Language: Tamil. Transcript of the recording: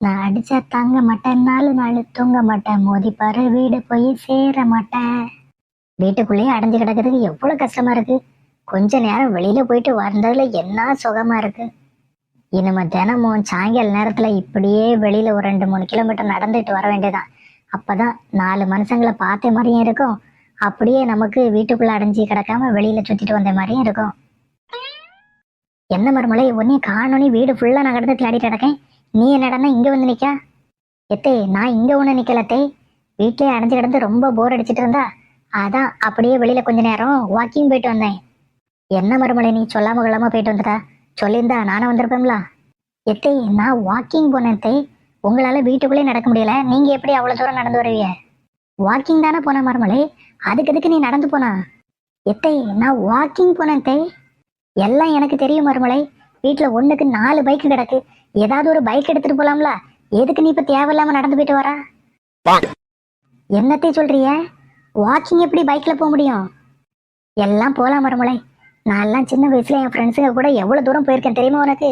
நான் அடிச்சா தங்க மாட்டேன் நாலு நாள் தூங்க மாட்டேன். மோதிப்பாரு வீடு போய் சேர மாட்டேன். வீட்டுக்குள்ளேயே அடைஞ்சு கிடக்கிறதுக்கு எவ்வளவு கஷ்டமா இருக்கு. கொஞ்ச நேரம் வெளியில போயிட்டு வந்ததுல என்ன சுகமா இருக்கு. இனிமே தினமும் சாயங்கால நேரத்துல இப்படியே வெளியில ஒரு ரெண்டு மூணு கிலோமீட்டர் நடந்துட்டு வர வேண்டியதான் அப்பதான் நாலு மனுஷங்களை பார்த்த மாதிரியும் இருக்கும். அப்படியே நமக்கு வீட்டுக்குள்ள அடைஞ்சு கிடக்காம வெளியில சுத்திட்டு வந்த மாதிரியும் இருக்கும். என்ன மறுமலை உன்னையும் காணோனி வீடு ஃபுல்லா நான் கடந்து தேடிட்டு கிடக்கேன். நீ என்னடனா இங்க வந்து நிக்கா? எத்தே நான் இங்க ஒண்ணு நிற்கலத்தே வீட்டிலே அடைஞ்சு கிடந்து ரொம்ப போர் அடிச்சிட்டு இருந்தா அதான் அப்படியே வெளியில் கொஞ்ச நேரம் வாக்கிங் போயிட்டு வந்தேன். என்ன மருமலை நீ சொல்லாம கொள்ளாமல் போயிட்டு வந்துட்டா? சொல்லியிருந்தா நானும் வந்திருப்பேன்ல. எத்தே நான் வாக்கிங் போனேன் தே உங்களால வீட்டுக்குள்ளே நடக்க முடியல. நீங்க எப்படி அவ்வளவு தூரம் நடந்து வருவீங்க? வாக்கிங் தானே போன மருமலை அதுக்கு எதுக்கு நீ நடந்து போனா? எத்தை நான் வாக்கிங் போனேன் தே எல்லாம் எனக்கு தெரியும் மருமலை வீட்டுல ஒண்ணுக்கு நாலு பைக் கிடக்கு. ஏதாவது ஒரு பைக் எடுத்துட்டு போலாம்ல. எதுக்கு நீ இப்ப தேவையில்லாம நடந்து போயிட்டு வரா என்னத்தை சொல்றிய? வாக்கிங் எப்படி பைக்ல போக முடியும்? எல்லாம் போலாம் மருமலை. நான் எல்லாம் சின்ன வயசுல என் ஃப்ரெண்ட்ஸுங்க கூட எவ்வளவு தூரம் போயிருக்கேன் தெரியுமா உனக்கு?